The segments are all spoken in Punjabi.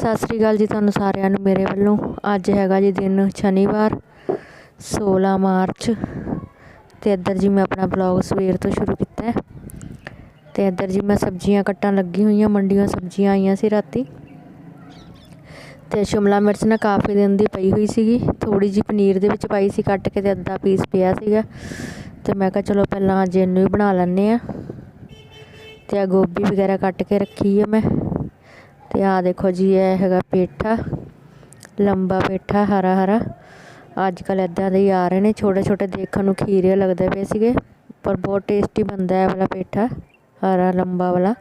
ਸਤਿ ਸ੍ਰੀ ਅਕਾਲ ਜੀ ਤੁਹਾਨੂੰ ਸਾਰਿਆਂ ਨੂੰ ਮੇਰੇ ਵੱਲੋਂ। ਅੱਜ ਹੈਗਾ ਜੀ ਦਿਨ ਸ਼ਨੀਵਾਰ 16 ਮਾਰਚ ਤੇ ਇੱਧਰ ਜੀ ਮੈਂ ਆਪਣਾ ਬਲੌਗ ਸਵੇਰ ਤੋਂ ਸ਼ੁਰੂ ਕੀਤਾ ਹੈ। ਤੇ ਇੱਧਰ ਜੀ ਮੈਂ ਸਬਜ਼ੀਆਂ ਕੱਟਣ ਲੱਗੀ ਹੋਈਆਂ ਮੰਡੀਆਂ ਸਬਜ਼ੀਆਂ ਆਈਆਂ ਸੀ ਰਾਤੀ। ਤੇ ਸ਼ਿਮਲਾ ਮਿਰਚ ਨਾ ਕਾਫੀ ਦਿਨ ਦੀ ਪਈ ਹੋਈ ਸੀਗੀ ਥੋੜੀ ਜੀ ਪਨੀਰ ਦੇ ਵਿੱਚ ਪਾਈ ਸੀ ਕੱਟ ਕੇ ਤੇ ਅੱਧਾ ਪੀਸ ਪਿਆ ਸੀਗਾ। ਤੇ ਮੈਂ ਕਿਹਾ ਚਲੋ ਪਹਿਲਾਂ ਅੱਜ ਇਹਨੂੰ ਹੀ ਬਣਾ ਲੈਂਦੇ ਆ ਤੇ ਆ ਗੋਭੀ ਵਗੈਰਾ ਕੱਟ ਕੇ ਰੱਖੀ ਹੈ ਮੈਂ। ਤੇ ਆ ਦੇਖੋ ਜੀ, ਇਹ ਹੈਗਾ ਪੇਠਾ, ਲੰਬਾ ਪੇਠਾ, ਹਰਾ ਹਰਾ। ਅੱਜ ਕੱਲ ਇਦਾਂ ਦੇ ਹੀ ਆ ਰਹੇ ਨੇ ਛੋਟੇ ਛੋਟੇ ਦੇਖਣ ਨੂੰ ਖੀਰੇ ਲੱਗਦੇ ਪਏ ਸੀਗੇ, ਪਰ ਬਹੁਤ ਟੇਸਟੀ ਬਣਦਾ ਹੈ ਵਾਲਾ ਪੇਠਾ, ਹਰਾ, ਲੰਬਾ ਵਾਲਾ।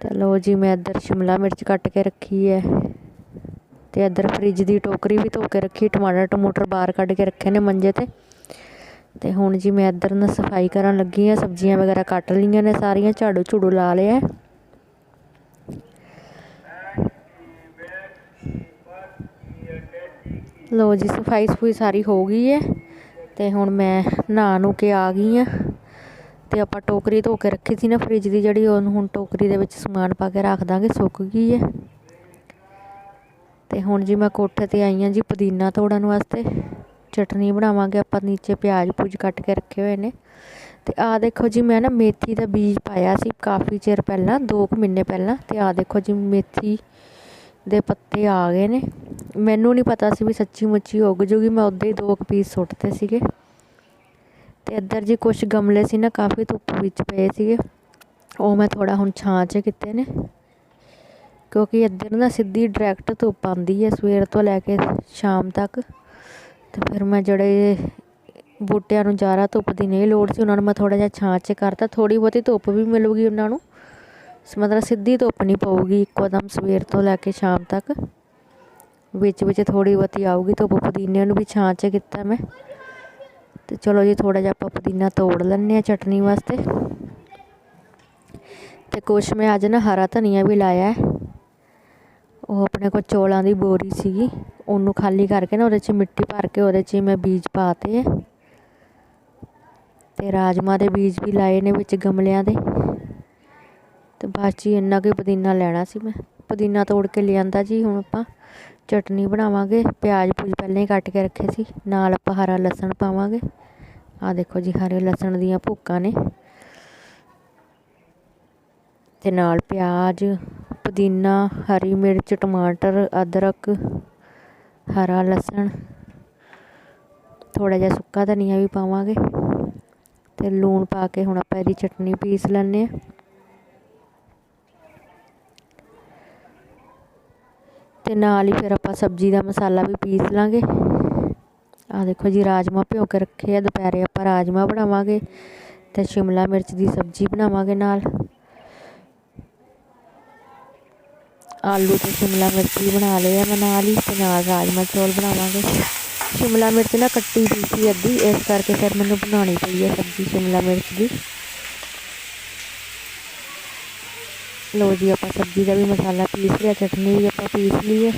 ਤੇ ਲੋ ਜੀ, ਮੈਂ ਇੱਧਰ ਸ਼ਿਮਲਾ ਮਿਰਚ ਕੱਟ ਕੇ ਰੱਖੀ ਹੈ, ਤੇ ਇੱਧਰ ਫ੍ਰਿਜ ਦੀ ਟੋਕਰੀ ਵੀ ਧੋ ਕੇ ਰੱਖੀ, ਟਮਾਟਰ, ਟਮੂਟਰ ਬਾਹਰ ਕੱਢ ਕੇ ਰੱਖੇ ਨੇ ਮੰਜੇ ਤੇ। ਤੇ ਹੁਣ ਜੀ ਮੈਂ ਇੱਧਰ ਨਾ ਸਫ਼ਾਈ ਕਰਨ ਲੱਗੀ ਆ ਸਬਜ਼ੀਆਂ ਵਗੈਰਾ ਕੱਟ ਲਈਆਂ ਨੇ ਸਾਰੀਆਂ ਝਾੜੂ ਝੂੜੂ ਲਾ ਲਿਆ। ਲੋ ਜੀ, ਸਫ਼ਾਈ ਸਫੂਈ ਸਾਰੀ ਹੋ ਗਈ ਹੈ ਤੇ ਹੁਣ ਮੈਂ ਨਹਾ ਨੂੰ ਕੇ ਆ ਗਈ ਆ ਤੇ ਆਪਾਂ ਟੋਕਰੀ ਧੋ ਕੇ ਰੱਖੀ ਸੀ ਨਾ ਫ੍ਰਿਜ ਦੀ ਜਿਹੜੀ, ਉਹਨੂੰ ਹੁਣ ਟੋਕਰੀ ਦੇ ਵਿੱਚ ਸਮਾਨ ਪਾ ਕੇ ਰੱਖ ਦਾਂਗੇ, ਸੁੱਕ ਗਈ ਹੈ ਤੇ ਹੁਣ ਜੀ ਮੈਂ ਕੋਠੇ ਤੇ ਆਈ ਆ ਜੀ ਪੁਦੀਨਾ ਤੋੜਨ ਵਾਸਤੇ। ਚਟਨੀ ਬਣਾਵਾਂਗੇ ਆਪਾਂ, ਨੀਚੇ ਪਿਆਜ਼ ਪੂਜ ਕੱਟ ਕੇ ਰੱਖੇ ਹੋਏ ਨੇ। ਤੇ ਆ ਦੇਖੋ ਜੀ, ਮੈਂ ਨਾ ਮੇਥੀ ਦਾ ਬੀਜ ਪਾਇਆ ਸੀ ਕਾਫੀ ਚਿਰ ਪਹਿਲਾਂ 2 ਮਹੀਨੇ ਪਹਿਲਾਂ। ਤੇ ਆ ਦੇਖੋ ਜੀ, ਮੇਥੀ ਦੇ ਪੱਤੇ ਆ ਗਏ ਨੇ। ਮੈਨੂੰ ਨਹੀਂ ਪਤਾ ਸੀ ਵੀ ਸੱਚੀ ਮੁੱਚੀ ਉੱਗ ਜੂਗੀ। ਮੈਂ ਉਦਾਂ ਹੀ ਦੋ ਕੁ ਪੀਸ ਸੁੱਟਤੇ ਸੀਗੇ। ਤੇ ਇੱਧਰ ਜੀ ਕੁਝ ਗਮਲੇ ਸੀ ਨਾ, ਕਾਫੀ ਧੁੱਪ ਵਿੱਚ ਪਏ ਸੀਗੇ। ਉਹ ਮੈਂ ਥੋੜਾ ਹੁਣ ਛਾਂ 'ਚ ਕੀਤੇ ਨੇ। ਕਿਉਂਕਿ ਇੱਧਰ ਨਾ ਸਿੱਧੀ ਡਾਇਰੈਕਟ ਧੁੱਪ ਆਉਂਦੀ ਹੈ ਸਵੇਰ ਤੋਂ ਲੈ ਕੇ ਸ਼ਾਮ ਤੱਕ। ਤੇ ਫਿਰ ਮੈਂ ਜਿਹੜੇ ਬੂਟਿਆਂ ਨੂੰ ਜ਼ਿਆਦਾ ਧੁੱਪ ਦੀ ਨਹੀਂ ਲੋੜ ਸੀ, ਉਹਨਾਂ ਨੂੰ ਮੈਂ ਥੋੜਾ ਜਿਹਾ ਛਾਂ 'ਚ ਕਰਤਾ। ਥੋੜੀ ਬਹੁਤੀ ਧੁੱਪ ਵੀ ਮਿਲੂਗੀ ਉਹਨਾਂ ਨੂੰ। ਮਤਲਬ ਸਿੱਧੀ ਧੁੱਪ ਨਹੀਂ ਪਊਗੀ ਇੱਕੋ ਦਮ ਸਵੇਰ ਤੋਂ ਲੈ ਕੇ ਸ਼ਾਮ ਤੱਕ। ਵਿੱਚ ਵਿੱਚ ਥੋੜੀ ਬਹੁਤੀ ਆਊਗੀ ਧੁੱਪ ਪੁਦੀਨੇ ਨੂੰ ਵੀ ਛਾਂ 'ਚ ਕੀਤਾ ਮੈਂ। ਤੇ ਚਲੋ ਜੀ ਥੋੜਾ ਜਿਹਾ ਆਪਾਂ ਪੁਦੀਨਾ ਤੋੜ ਲੈਣੇ ਆ ਚਟਨੀ ਵਾਸਤੇ। ਤੇ ਕੁਛ ਮੈਂ ਅੱਜ ਨਾ ਹਰਾ ਧਨੀਆ ਵੀ ਲਾਇਆ ਹੈ। ਉਹ ਆਪਣੇ ਕੋਲ ਚੋਲਾਂ ਦੀ ਬੋਰੀ ਸੀਗੀ। ਉਹਨੂੰ ਖਾਲੀ ਕਰਕੇ ਨਾ ਉਹਦੇ 'ਚ ਮਿੱਟੀ ਭਰ ਕੇ ਉਹਦੇ 'ਚ ਮੈਂ ਬੀਜ ਪਾਤੇ ਹੈ ਤੇ ਰਾਜਮਾ ਦੇ ਬੀਜ ਵੀ ਲਾਏ ਨੇ ਵਿੱਚ ਗਮਲਿਆਂ ਦੇ। ਤੇ ਬਾਅਦ 'ਚ ਇੰਨਾ ਕੁ ਪੁਦੀਨਾ ਲੈਣਾ ਸੀ ਮੈਂ। ਪੁਦੀਨਾ ਤੋੜ ਕੇ ਲਿਆਂਦਾ ਜੀ ਹੁਣ ਆਪਾਂ। ਚਟਨੀ ਬਣਾਵਾਂਗੇ, ਪਿਆਜ਼ ਪੂਜ ਪਹਿਲਾਂ ਹੀ ਕੱਟ ਕੇ ਰੱਖੇ ਸੀ, ਨਾਲ ਆਪਾਂ ਹਰਾ ਲਸਣ ਪਾਵਾਂਗੇ। ਆ ਦੇਖੋ ਜੀ, ਹਰੇ ਲਸਣ ਦੀਆਂ ਭੁੱਕਾਂ ਨੇ। ਤੇ ਨਾਲ ਪਿਆਜ਼, ਪੁਦੀਨਾ, ਹਰੀ ਮਿਰਚ, ਟਮਾਟਰ, ਅਦਰਕ, ਹਰਾ ਲਸਣ ਥੋੜਾ ਜਿਹਾ ਸੁੱਕਾ ਧਨੀਆ ਵੀ ਪਾਵਾਂਗੇ। ਤੇ ਲੂਣ ਪਾ ਕੇ ਹੁਣ ਆਪਾਂ ਇਹਦੀ ਚਟਨੀ ਪੀਸ ਲੈਣੇ ਆ ਅਤੇ ਨਾਲ ਹੀ ਫਿਰ ਆਪਾਂ ਸਬਜ਼ੀ ਦਾ ਮਸਾਲਾ ਵੀ ਪੀਸ ਲਾਂਗੇ। ਆ ਦੇਖੋ ਜੀ ਰਾਜਮਾ ਭਿਓ ਕੇ ਰੱਖੇ ਆ, ਦੁਪਹਿਰੇ ਆਪਾਂ ਰਾਜਮਾ ਬਣਾਵਾਂਗੇ ਤੇ ਸ਼ਿਮਲਾ ਮਿਰਚ ਦੀ ਸਬਜ਼ੀ ਬਣਾਵਾਂਗੇ ਨਾਲ। ਆਲੂ ਤੇ ਸ਼ਿਮਲਾ ਮਿਰਚ ਵੀ ਬਣਾ ਲਏ ਆ ਮੈਂ ਨਾਲ ਹੀ ਤੇ ਨਾਲ ਰਾਜਮਾ ਚੌਲ ਬਣਾਵਾਂਗੇ। ਸ਼ਿਮਲਾ ਮਿਰਚ ਨਾ ਕੱਟੀ ਦੀ ਸੀ ਅੱਧੀ, ਇਸ ਕਰਕੇ ਫਿਰ ਮੈਨੂੰ ਬਣਾਉਣੀ ਪਈ ਹੈ ਸਬਜ਼ੀ ਸ਼ਿਮਲਾ ਮਿਰਚ ਦੀ। ਲਓ ਜੀ, ਆਪਾਂ ਸਬਜ਼ੀ ਦਾ ਵੀ ਮਸਾਲਾ ਪੀਸ ਲਿਆ, ਚਟਨੀ ਵੀ ਆਪਾਂ ਪੀਸ ਲਈ ਹੈ।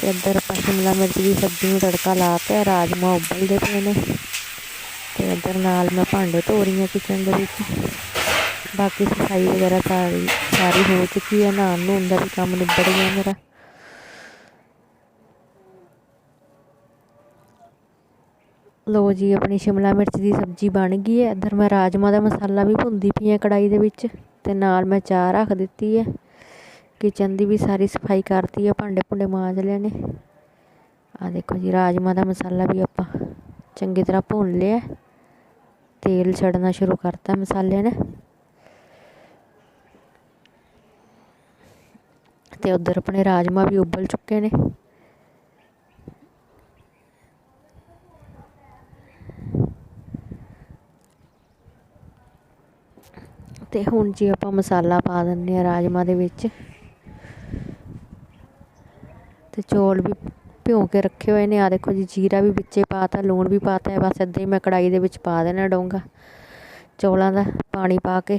ਤੇ ਇੱਧਰ ਆਪਾਂ ਸ਼ਿਮਲਾ ਮਿਰਚ ਦੀ ਸਬਜ਼ੀ ਨੂੰ ਤੜਕਾ ਲਾ ਕੇ ਰਾਜਮਾ ਉਬਲਦੇ ਪਏ ਨੇ। ਤੇ ਇੱਧਰ ਨਾਲ ਮੈਂ ਭਾਂਡੇ ਧੋ ਰਹੀ ਹਾਂ ਕਿਚਨ ਦੇ ਵਿੱਚ। ਬਾਕੀ ਸਫ਼ਾਈ ਵਗੈਰਾ ਸਾਰੀ ਸਾਰੀ ਹੋ ਚੁੱਕੀ ਹੈ, ਨਹਾਉਣ ਨੂੰ ਦਾ ਵੀ ਕੰਮ ਨਿਬੜ ਗਿਆ ਮੇਰਾ। ਲੋ ਜੀ, ਆਪਣੀ ਸ਼ਿਮਲਾ ਮਿਰਚ ਦੀ ਸਬਜ਼ੀ ਬਣ ਗਈ ਹੈ। ਇੱਧਰ ਮੈਂ ਰਾਜਮਾ ਦਾ ਮਸਾਲਾ ਵੀ ਭੁੰਦੀ ਪਈ ਹਾਂ ਕੜਾਈ ਦੇ ਵਿੱਚ। ਅਤੇ ਨਾਲ ਮੈਂ ਚਾਹ ਰੱਖ ਦਿੱਤੀ ਹੈ ਕਿਚਨ ਦੀ ਵੀ ਸਾਰੀ ਸਫ਼ਾਈ ਕਰਤੀ ਹੈ ਭਾਂਡੇ ਭੁੰਡੇ ਮਾਂਜ ਲਏ ਨੇ। ਆ ਦੇਖੋ ਜੀ ਰਾਜਮਾ ਦਾ ਮਸਾਲਾ ਵੀ ਆਪਾਂ ਚੰਗੀ ਤਰ੍ਹਾਂ ਭੁੰਨ ਲਿਆ। ਤੇਲ ਛੱਡਣਾ ਸ਼ੁਰੂ ਕਰਤਾ ਮਸਾਲੇ ਨੇ। ਤੇ ਉਧਰ ਆਪਣੇ ਰਾਜਮਾ ਵੀ ਉਬਲ ਚੁੱਕੇ ਨੇ। ਤੇ ਹੁਣ ਜੀ ਆਪਾਂ ਮਸਾਲਾ ਪਾ ਦਿੰਨੇ ਆ ਰਾਜਮਾ ਦੇ ਵਿੱਚ। ਤੇ ਚੌਲ ਵੀ ਭਿਉਂ ਕੇ ਰੱਖੇ ਹੋਏ ਨੇ। ਆ ਦੇਖੋ ਜੀ, ਜੀਰਾ ਵੀ ਵਿੱਚੇ ਪਾਤਾ, ਲੂਣ ਵੀ ਪਾਤਾ ਹੈ। ਬਸ ਇਦਾਂ ਹੀ ਮੈਂ ਕੜਾਈ ਦੇ ਵਿੱਚ ਪਾ ਦੇਣਾ ਡੋਂਗਾ। ਚੌਲਾਂ ਦਾ ਪਾਣੀ ਪਾ ਕੇ।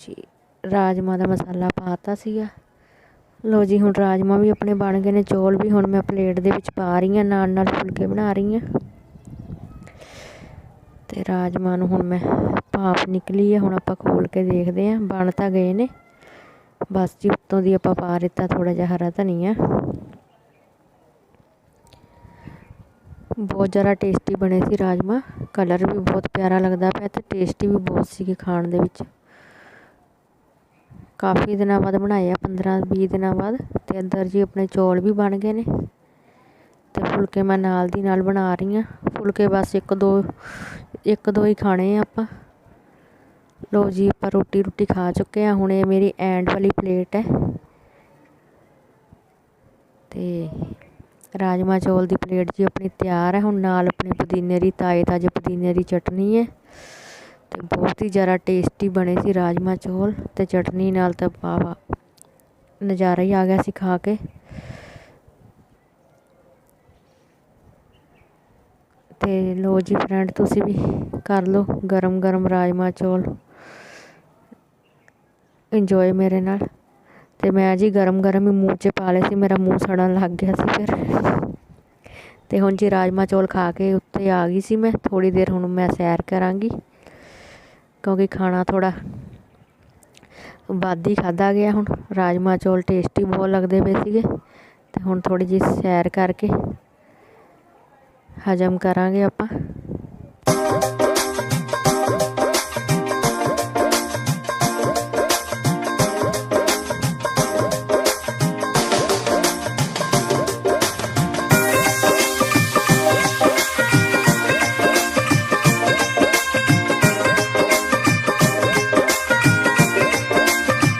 ਜੀ, ਰਾਜਮਾ ਦਾ ਮਸਾਲਾ ਪਾਤਾ ਸੀਗਾ। ਲੋ ਜੀ, ਹੁਣ ਰਾਜਮਾ ਵੀ ਆਪਣੇ ਬਣ ਗਏ ਨੇ। ਚੌਲ ਵੀ ਹੁਣ ਮੈਂ ਪਲੇਟ ਦੇ ਵਿੱਚ ਪਾ ਰਹੀ ਹਾਂ ਨਾਲ ਨਾਲ ਫੁਲਕੇ ਬਣਾ ਰਹੀ ਹਾਂ। ਤੇ ਰਾਜਮਾ ਨੂੰ ਹੁਣ ਮੈਂ ਭਾਪ ਨਿਕਲੀ ਹੈ ਹੁਣ ਆਪਾਂ ਖੋਲ ਕੇ ਦੇਖਦੇ ਹਾਂ ਬਣ ਤਾਂ ਗਏ ਨੇ। ਬਸ ਜੀ, ਉੱਤੋਂ ਦੀ ਆਪਾਂ ਪਾ ਦਿੱਤਾ ਥੋੜਾ ਜਿਹਾ ਹਰਾ ਧਨੀਆ। ਬਹੁਤ ਜ਼ਿਆਦਾ ਟੇਸਟੀ ਬਣੇ ਸੀ ਰਾਜਮਾ ਕਲਰ ਵੀ ਬਹੁਤ ਪਿਆਰਾ ਲੱਗਦਾ ਪਿਆ ਤੇ ਟੇਸਟੀ ਵੀ ਬਹੁਤ ਸੀਗੇ ਖਾਣ ਦੇ ਵਿੱਚ। ਕਾਫੀ ਦਿਨਾਂ ਬਾਅਦ ਬਣਾਏ ਆ 15 20 ਦਿਨਾਂ ਬਾਅਦ ਤੇ ਅੰਦਰ ਜੀ ਆਪਣੇ ਚੌਲ ਵੀ ਬਣ ਗਏ ਨੇ। ਤੇ ਫੁਲਕੇ ਮੈਂ ਨਾਲ ਦੀ ਨਾਲ ਬਣਾ ਰਹੀ ਆ। ਫੁਲਕੇ ਬਸ ਇੱਕ ਦੋ ਇੱਕ ਦੋ ਹੀ ਖਾਣੇ ਆ ਆਪਾਂ। ਲੋ ਜੀ, ਆਪਾਂ ਰੋਟੀ ਰੋਟੀ ਖਾ ਚੁੱਕੇ ਆ। ਹੁਣ ਇਹ ਮੇਰੀ ਐਂਡ ਵਾਲੀ ਪਲੇਟ ਹੈ। ਤੇ ਰਾਜਮਾ ਚੌਲ ਦੀ ਪਲੇਟ ਜੀ ਆਪਣੀ ਤਿਆਰ ਹੈ। ਹੁਣ ਨਾਲ ਆਪਣੇ ਪੁਦੀਨੇ ਦੀ ਤਾਜ਼ੇ ਤਾਜ਼ੇ ਪੁਦੀਨੇ ਦੀ ਚਟਨੀ ਹੈ। ਤੇ ਬਹੁਤ ਹੀ ਜ਼ਿਆਦਾ ਟੇਸਟੀ ਬਣੇ ਸੀ ਰਾਜਮਾ ਚੌਲ ਤੇ ਚਟਨੀ ਨਾਲ ਤਾਂ ਵਾਹ ਨਜ਼ਾਰਾ ਹੀ ਆ ਗਿਆ ਸੀ ਖਾ ਕੇ। ਅਤੇ ਲੋ ਜੀ ਫਰੈਂਡ ਤੁਸੀਂ ਵੀ ਕਰ ਲਓ ਗਰਮ ਗਰਮ ਰਾਜਮਾ ਚੌਲ। ਇੰਜੋਏ ਮੇਰੇ ਨਾਲ। ਤੇ ਮੈਂ ਜੀ ਗਰਮ ਗਰਮ ਹੀ ਮੂੰਹ 'ਚ ਪਾ ਲਏ ਸੀ, ਮੇਰਾ ਮੂੰਹ ਸੜਨ ਲੱਗ ਗਿਆ ਸੀ ਫਿਰ। ਤੇ ਹੁਣ ਜੀ ਰਾਜਮਾ ਚੌਲ ਖਾ ਕੇ ਉੱਤੇ ਆ ਗਈ ਸੀ ਮੈਂ ਥੋੜੀ ਦੇਰ ਹੁਣ ਮੈਂ ਸੈਰ ਕਰਾਂਗੀ। ਕਿਉਂਕਿ ਖਾਣਾ ਥੋੜਾ ਵੱਧ ਹੀ ਖਾਦਾ ਗਿਆ ਹੁਣ। ਰਾਜਮਾ ਚੌਲ ਟੇਸਟੀ ਬਹੁਤ ਲੱਗਦੇ ਪਏ ਸੀਗੇ। ਤੇ ਹੁਣ ਥੋੜੀ ਜਿਹੀ ਸੈਰ ਕਰਕੇ ਹਜਮ ਕਰਾਂਗੇ ਆਪਾਂ।